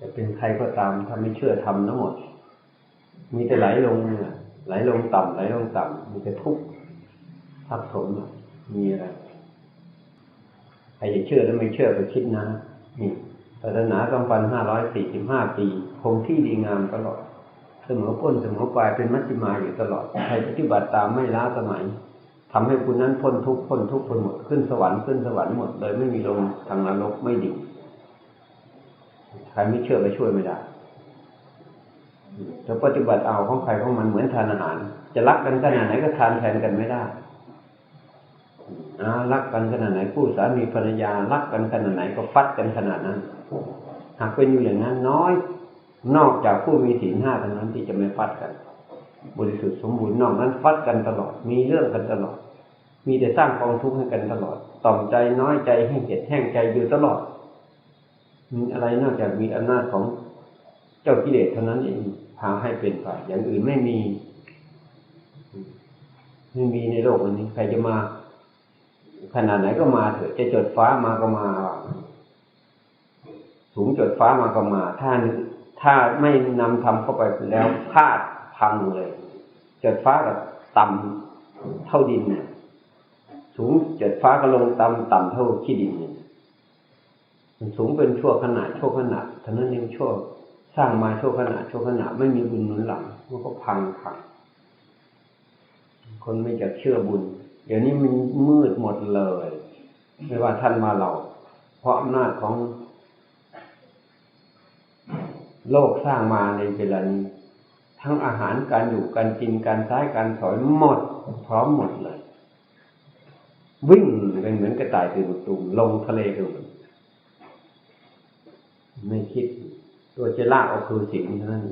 จะเป็นใครก็ตามถ้าไม่เชื่อทำทั้งหมด มีแต่ไหลลงเนี่ยไหลลงต่ำไหลลงต่ำมีแต่ทุกข์ทับถมมีอะไรใครจะเชื่อแล้วไม่เชื่อก็คิดนะนี่ศาสนาสองพันห้าร้อยสี่สิบห้าปี คงที่ดีงามตลอด เสมอก้นเสมอปลายเป็นมัชฌิมาอยู่ตลอด ใครปฏิบัติตามไม่ล้าสมัยทำให้คุณนั้นพ้นทุกข์พ้นทุกข์พ้นหมดขึ้นสวรรค์ขึ้นสวรรค์หมดเลยไม่มีลงทางนรกไม่ดิ่ง ใครไม่เชื่อไปช่วยไม่ได้จะปฏิบัติเอาของใครของมันเหมือนทานอาหาร จะรักกันขนาดไหนก็ทานแทนกันไม่ได้อารักกันขนาดไหนคู่สามีภรรยารักกันขนาดไหนก็ฟัดกันขนาดนั้น หากเป็นอยู่อย่างนั้นน้อย นอกจากผู้มีศีลห้าเท่านั้นที่จะไม่ฟัดกัน บริสุทธิ์สมบูรณ์นอกนั้นฟัดกันตลอด มีเรื่องกันตลอด มีแต่สร้างกองทุกข์ให้กันตลอด ต่อมใจน้อยใจให้เจ็ดแห้งใจอยู่ตลอด มีอะไรนอกจากมีอำนาจของเจ้ากิเลสเท่านั้นเองพาให้เป็นไป อย่างอื่นไม่มี ไม่มีในโลกอันนี้ ใครจะมา ขนาดไหนก็มาเถอะ จะจดฟ้ามาก็มา สูงจดฟ้ามาก็มา ถ้าถ้าไม่นำทำเข้าไปแล้วพลาดพังเลย จดฟ้ากับต่ำเท่าดินเนี่ยสูงจดฟ้าก็ลงต่ำต่ำเท่าขี้ดินเนี่ย มันสูงเป็นชั่วขนาดชั่วขนาดท่านั้นเองชั่วสร้างมาชั่วขนาดชั่วขนาดไม่มีบุญหนุนหลังมันก็พังพังคนไม่จะเชื่อบุญ เดี๋ยวนี้มันมืดหมดเลย ไม่ว่าท่านมาเรา เพราะอำนาจของ โลกสร้างมาในเวลานี้ ทั้งอาหารการอยู่การกินการใช้การสอยหมด พร้อมหมดเลย วิ่งเป็นเหมือนกระต่ายตื่นตุ่มลงทะเลกันหมด ไม่คิด ตัวจะลากเอาคือสิ่งนั้น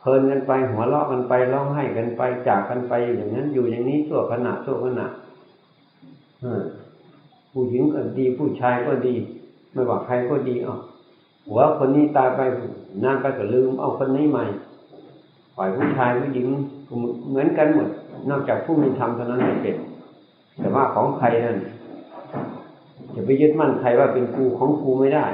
เพลินกันไปหัวเราะกันไปร้องไห้กันไปจากกันไปอย่างนั้น อยู่อย่างนี้ชั่วขณะชั่วขณะผู้หญิงก็ดีผู้ชายก็ดี ไม่ว่าใครก็ดีอะหัวคนนี้ตายไปนานไปก็ลืม เอาคนนี้ใหม่ฝ่ายผู้ชายผู้หญิงเหมือนกันหมด นอกจากผู้มีธรรมเท่านั้นที่เป็นแต่ว่าของใครนั่นจะไปยึดมั่นใครว่าเป็นกูของกูไม่ได้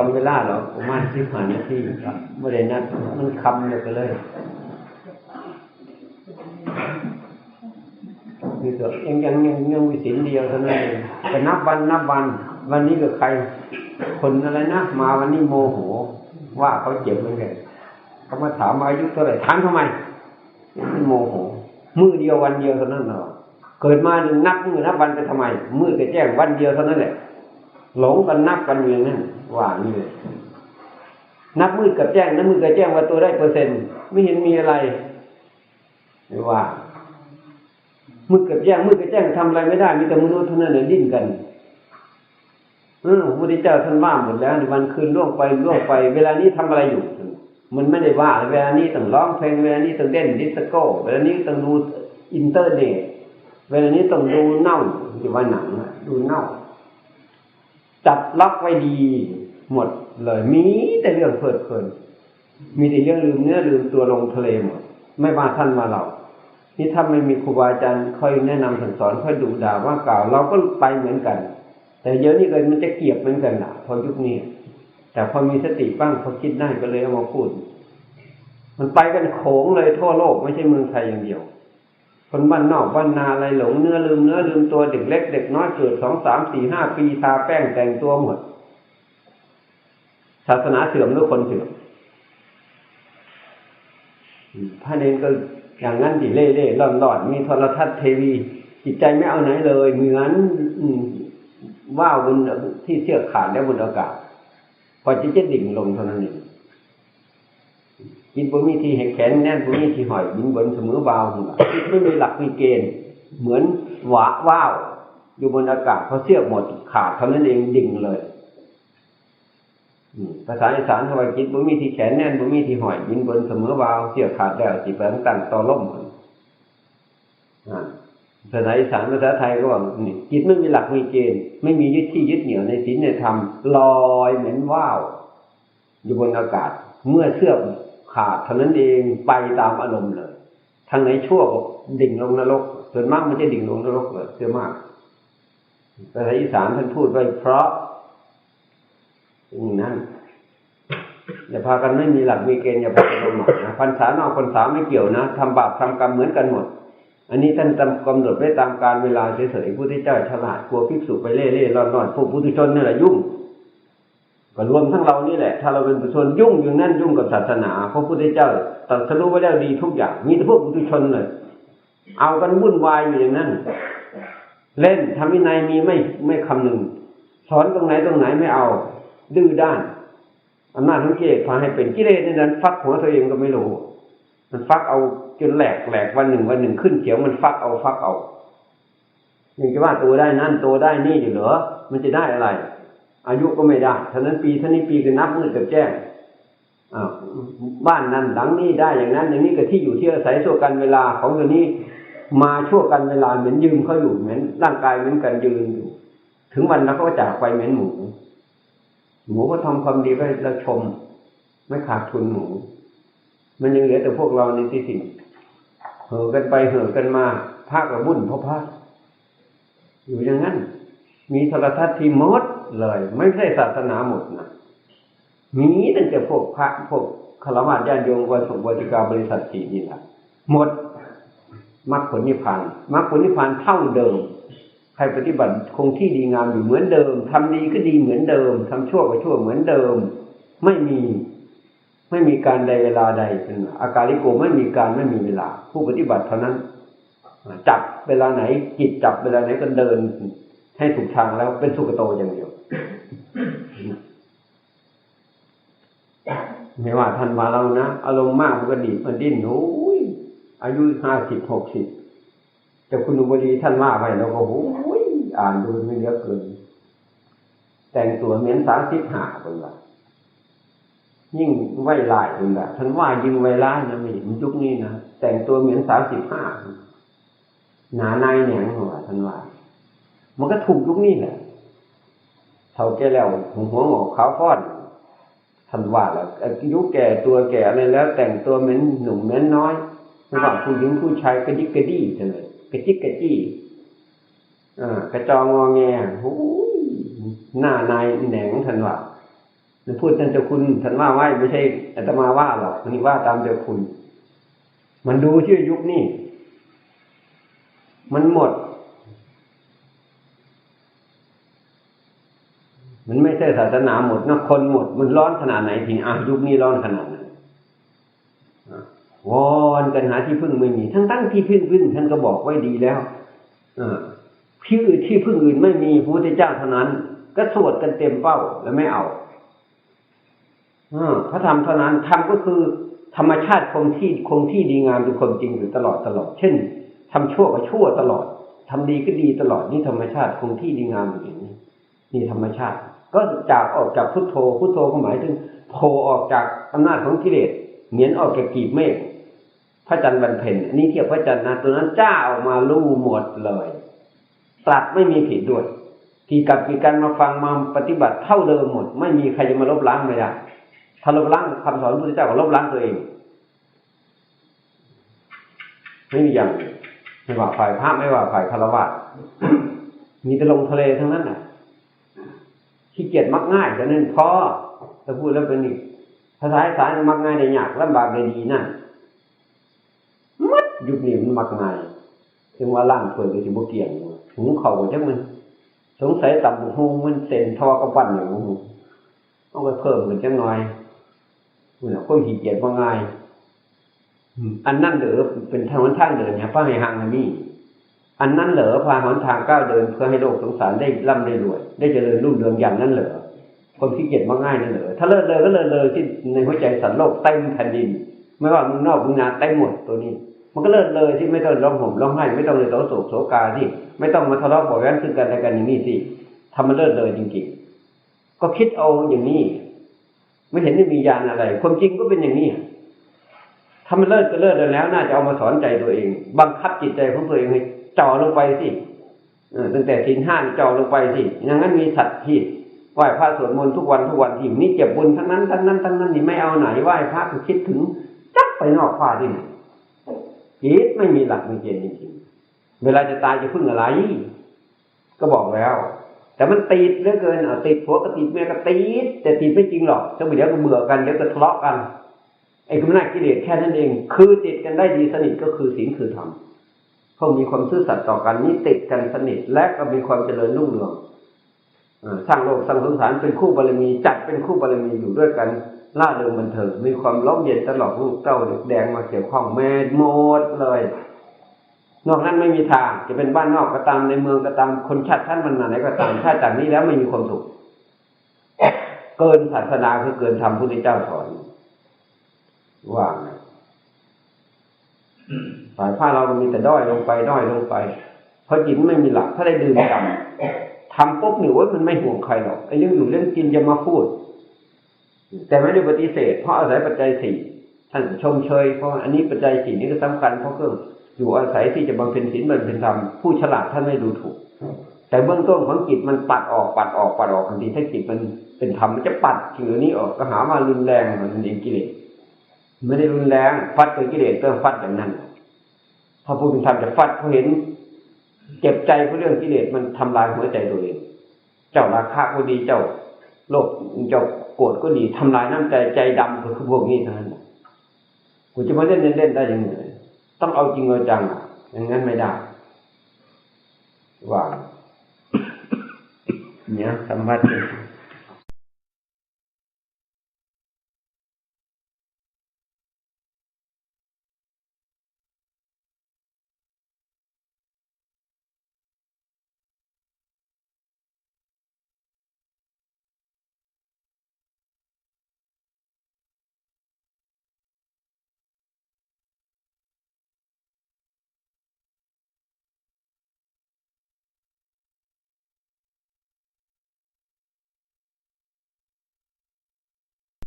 อมาก่อนเวลาหรอประมาณสิบห้านาทีครับไม่ได้นัดมันคำเลยก็เลยคือตัวยังยังยังยังมีสินเดียวเท่านั้นเองแต่นับวันนับวัน วันนี้กับใคร คนอะไรนะมาวันนี้โมโห ว่าเขาเจ็บเหมือนกันเขามาถามอายุเท่าไหร่ถามทำไมมันโมโหมือเดียววันเดียวเท่านั้นหรอเกิดมาหนึ่งนับมือนับวันไปทำไมมือจะแจ้งวันเดียวเท่านั้นแหละ หลงกันนับกันอย่างนั้นว่านี่เลยนับมือกับแจ้งนับมือกับแจ้งว่าตัวได้เปอร์เซ็นต์ไม่เห็นมีอะไรหรือว่ามือกับแจ้งมือกับแจ้งทำอะไรไม่ได้ มีแต่มนุษย์เท่านั้นเองดิ้นกันเออพระพุทธเจ้าท่านว่าหมดแล้ววันคืนล่วงไปล่วงไป เวลานี้ทำอะไรอยู่ มันไม่ได้ว่าเวลานี้ต้องร้องเพลงเวลานี้ต้องเล่นดิสโก้เวลานี้ต้องดูอินเทอร์เน็ตเวลานี้ต้องดูเน่าอยู่ว่าหนังดูเน่า จัดล็อกไว้ดี หมดเลย มีแต่เรื่องเพลิดเพลิน มีแต่เรื่องลืมเนื้อลืมตัวลงทะเลหมดไม่มาท่านมาเรานี่ถ้าไม่มีครูบาอาจารย์คอยแนะนำสั่งสอนคอยดุด่าว่ากล่าวเราก็ไปเหมือนกัน แต่เยอะนี่เลยมันจะเกียบเหมือนกันนะพอยุคนี้แต่พอมีสติบ้างพอคิดได้ก็เลยเอามาพูด มันไปกันโขงเลยทั่วโลกไม่ใช่เมืองไทยอย่างเดียว คนบ้านนอกบ้านนาอะไรหลงเนื้อลืมเนื้อลืมตัวเด็กเล็กเด็กน้อยเกิดสองสามสี่ห้าปีทาแป้งแต่งตัวหมด ศาสนาเสื่อมหรือคนเสื่อมพระเนนก็อย่างนั้นดิเล่เล่ร่อนรอนมีโทรทัศน์ทีวี จิตใจไม่เอาไหนเลย เหมือนว่าวบนที่เชือกขาดแล้วบนอากาศ พอจะจะดิ่งลงเท่านั้นเอง กินบะมีที่แหกแขนแน่นบะมีที่หอยบินบนเสมอเบาไม่มีหลักมีเกณฑ์ เหมือนหวาว่าว อยู่บนอากาศพอเสียบหมดขาดเท่านั้นเองดิ่งเลยภาษาอีสานเขาว่าจิตบ่มีที่แขนแน่นบ่มีที่หอยบินบนเสมอวาวเสียขาดแล้วสิไปตั้งต่อล่มภาษาอีสานภาษาไทยก็ว่านี่จิตไม่มีหลักมีเกณฑ์ไม่มียึดที่ยึดเหนี่ยวในศีลในธรรมลอยเหมือนว่าวอยู่บนอากาศ เมื่อเสื้อ ขาดเท่านั้นเองไปตามอารมณ์เลยทางไหนชั่วก็ดิ่งลงนรกส่วนมากมันจะดิ่งลงนรกเลยเสียมากภาษาอีสานท่านพูดไว้เพราะอย่างนั้นอย่าพากันไม่มีหลักมีเกณฑ์อย่าพากันประมาทนะพรรษานอกพรรษาไม่เกี่ยวนะทำบาปทำกรรมเหมือนกันหมด อันนี้ท่านกำหนดไว้ตามการเวลาเฉยๆผู้ที่เจ้าฉลาดกลัวภิกษุไปเล่เล่ร่อนๆพวกผู้ทุชนนี่แหละยุ่ง ก็รวมทั้งเรานี่แหละ ถ้าเราเป็นผู้ชนยุ่งอยู่นั่นยุ่งกับศาสนาเพราะพุทธเจ้าตรัสรู้ไว้แล้วดีทุกอย่าง มีแต่พวกผู้ทุชนเลยเอากันวุ่นวายอยู่อย่างนั้น เล่นทำวินัยมีไม่ไม่คำหนึ่งสอนตรงไหนตรงไหนไม่เอา ดื้อด้านอำนาจของกิเลสพาให้เป็นกิเลสในนั้น ฟักหัวตัวเองก็ไม่รู้ มันฟักเอาจนแหลกแหลกวันหนึ่งวันหนึ่งขึ้นเขียวมันฟักเอาฟักเอายังจะว่าตัวได้นั่นตัวได้นี่อยู่เหรอมันจะได้อะไร อายุก็ไม่ได้ฉะนั้นปีท่านี้ปีก็นับมืดกับแจ้งบ้านนั้นหลังนี้ได้อย่างนั้น อย่างนี้ก็ที่อยู่ที่อาศัยชั่วกันเวลาของตัวนี้ มาชั่วกันเวลาเหมือนยืมเขาอยู่เหมือนร่างกายเหมือนกันยืนอยู่ ถึงวันแล้วก็จากไปเหมือนหมู หมูก็ทำความดีไปแล้วชม ไม่ขาดทุนหมู มันยังเหลือแต่พวกเราในที่สิ่งเห่อกันไปเห่อกันมาพากระบุ่นเพราะพักอยู่อย่างนั้น มีโทรทัศน์ที่มด เลย ไม่ใช่ศาสนาหมดนะมีตั้งแต่พวกพระพวกคารวะญาติโยมวัสุวัติกาบริษัทสี่นี่แหละหมดมรรคผลนิพพานมรรคผลนิพพานเท่าเดิม ใครปฏิบัติคงที่ดีงามอยู่เหมือนเดิมทำดีก็ดีเหมือนเดิมทำชั่วก็ชั่วเหมือนเดิม ไม่มีไม่มีการใดเวลาใดเป็นอาการลิโกไม่มีการไม่มีเวลา ผู้ปฏิบัติเท่านั้น จับเวลาไหนจิตจับเวลาไหนก็เดิน ให้ถูกทางแล้วเป็นสุขโตอย่างเดียว ไม่ว่าท่านมาเรานะอารมณ์มากมันก็ดีดมันดิ้นโอ้ยอายุห้าสิบหกสิบแต่คุณอุบลีท่านว่าไปเราก็โอ้ยอ่านดูไม่เยอะเกิน แต่งตัวเหมือนสามสิบห้าคนละยิ่งไหวลายคนละท่านว่ายิ่งไวร้ายนะไม่เห็นยุคนี้นะแต่งตัวเหมือนสามสิบห้าหนาในแหนงหัวท่านว่า มันก็ถูกยุคนี้แหละเท่าแก่แล้วหัวหัวงอกขาวฟ้อน ท่านว่าแล้วอายุแก่ตัวแก่อะไรแล้ว แต่งตัวเหมือนหนุ่มเหมือนน้อยไม่ว่าผู้หญิงผู้ชายกระดิกกระดี้จังเลยกระจิกกระจี้อ่ากระจองงอแงโอ้ยหน้านายแหนงท่านว่าพูดท่านเจ้าคุณท่านว่าไว้ไม่ใช่อาตมาว่าหรอกนี่ว่าตามเจ้าคุณ มันดูชื่อยุคนี้มันหมด มันไม่ใช่ศาสนาหมดนะคนหมด มันร้อนขนาดไหนทีอะยุคนี้ร้อนขนาดไหนวอนกันหาที่พึ่งไม่มี ทั้งตั้งที่พึ่งพึ่งท่านก็บอกไว้ดีแล้วอที่อื่นที่พึ่งอื่นไม่มีพระพุทธเจ้าเท่านั้น ก็สวดกันเต็มเป้าแล้วไม่เอาอพระธรรมเท่านั้นธรรมก็คือธรรมชาติคงที่คงที่ดีงามเป็นความจริงอยู่ตลอดตลอด เช่นทำชั่วก็ชั่วตลอดทำดีก็ดีตลอดนี่ธรรมชาติคงที่ดีงามอย่างนี้ นี่ธรรมชาติ ก็จากออกจากพุทโธพุทโธก็หมายถึงโผล่ออกจากอำนาจของกิเลสเหมือนออกจากกีบเมฆพระจันทร์บรรเพ็ญอันนี้เทียบพระจันทร์นะตัวนั้นจ้าออกมาลู่หมดเลยตรัสไม่มีผิดด้วย ที่กับกีกันมาฟังมาปฏิบัติเท่าเดิมหมด ไม่มีใครจะมาลบล้างไม่ได้ถ้าลบล้างคำสอนพระพุทธเจ้าก็ลบล้างตัวเองไม่มีอย่างไม่ว่าฝ่ายพระไม่ว่าฝ่ายคารวะมีแต่ลงทะเลทั้งนั้นน่ะ ขี้เกียจมักง่ายฉะนั้นพอถ้าพูดแล้วเป็นอีกภาษาอีสานมักง่ายในยากลำบากในดีนั่นมัดยุคนี้มันมักง่ายถึงว่าล่างเปิดก็สิบ่เกี่ยงหุงเข่าจังมัน สงสัยต่ำหูมันเส้นทอกระปั้นอย่างหูต้องไปเพิ่มกันจังหน่อยมันคนขี้เกียจว่าง่ายอันนั้นเหลือเป็นทางวันทางเดินเนี่ยพระให้ห่างอันนี้ อันนั้นเหลือพาหนทางก้าวเดินเพื่อให้โลกสงสารได้ร่ำได้รวย ได้เจริญรุ่งเรืองอย่างนั้นเหรอคนขี้เกียจมาง่ายนั่นเหรอถ้าเลิศเลยก็เลิศเลยที่ในหัวใจสัตว์โลกเต็มแผ่นดิน ไม่ว่ามึงนอกมึงนาเต็มหมดตัวนี้ มันก็เลิศเลยที่ไม่ต้องร้องห่มร้องไห้ไม่ต้องเลยโศกโศกโศกาที่ไม่ต้องมาทะเลาะบาะแว้งซึ่งกันและกันอย่างนี้สิทำมันเลิศเลยจริงๆ ก็คิดเอาอย่างนี้ ไม่เห็นจะมียานอะไร ความจริงก็เป็นอย่างนี้ถ้ามันเลิศก็เลิศแล้ว น่าจะเอามาสอนใจตัวเอง บังคับจิตใจของตัวเองให้ จ่อลงไปสิตั้งแต่ทีนห้าจ่อลงไปสิอย่างนั้นมีสัตว์ที่ไหว้พระสวดมนต์ทุกวันทุกวันที่นี่เจ็บบุญทั้งนั้นทั้งนั้นทั้งนั้นนี่ไม่เอาไหนไหว้พระคิดถึงจับไปนอกฟ้าที่ไหนจิตไม่มีหลักมีเกณฑ์จริงๆเวลาจะตายจะพึ่งอะไร ก็บอกแล้ว แต่มันติดเหลือเกินเอาติดผัวก็ติดเมียก็ติดแต่ติดไม่จริงหรอกถ้าเดี๋ยวก็เบื่อกันเดี๋ยวก็ทะเลาะกันไอ้กุมนากิเลสแค่นั้นเอง คือติดกันได้ดีสนิทก็คือศีลคือธรรม เขามีความซื่อสัตย์ต่อกันนี่ติดกันสนิทและก็มีความเจริญรุ่งเรืองสร้างโลกสร้างสงสารเป็นคู่บารมีจัดเป็นคู่บารมีอยู่ด้วยกันล่าเริงบันเทิงมีความล้มเย็นตลอดลูกเต้าเด็กแดงมาเกี่ยวข้องแม่หมดเลย นอกนั้นไม่มีทางจะเป็นบ้านนอกก็ตามในเมืองก็ตามคนชาติท่านมันไหนก็ตามถ้าจากนี้แล้วไม่มีความสุขเกินศาสนาคือเกินธรรมพุทธเจ้าสอนว่าไง ฝ่ายผ้าเรามีแต่ด้อยลงไปด้อยลงไป เพราะจิตไม่มีหลักถ้าได้ดื่มกรรมทำปุ๊บหนูว่ามันไม่ห่วงใครหรอกไอ้เรื่องอยู่เรื่องกินจะมาพูด แต่ไม่ได้ปฏิเสธ เพราะอาศัยปัจจัยสี่ท่านชมเชยเพราะอันนี้ปัจจัยสี่นี้ก็สำคัญเพราะเครื่องอยู่อาศัยที่จะบำเพ็ญศีลบำเพ็ญธรรมผู้ฉลาดท่านไม่ดูถูก แต่เบื้องต้นของจิตมันปัดออกปัดออกปัดออกทันทีถ้าจิตมันเป็นธรรมมันจะปัดสิ่งเหล่านี้ออกก็หามารุนแรงมันเองกิเลส ไม่ได้รุนแรงฟัดกับกิเลสก็ฟัดอย่างนั้นพอผู้เป็นธรรมจะฟัดเพราะเห็น เจ็บใจเพราะเรื่องกิเลสมันทำลายหัวใจตัวเอง เจ้าราคะก็ดีเจ้าโลภเจ้าโกรธก็ดีทำลายน้ำใจใจดำคือพวกนี้เท่านั้นกูจะมาเล่นเล่นได้ยังไงต้องเอาจริงเอาจังอะอย่างนั้นไม่ได้ว่าเนี่ยสัมผัส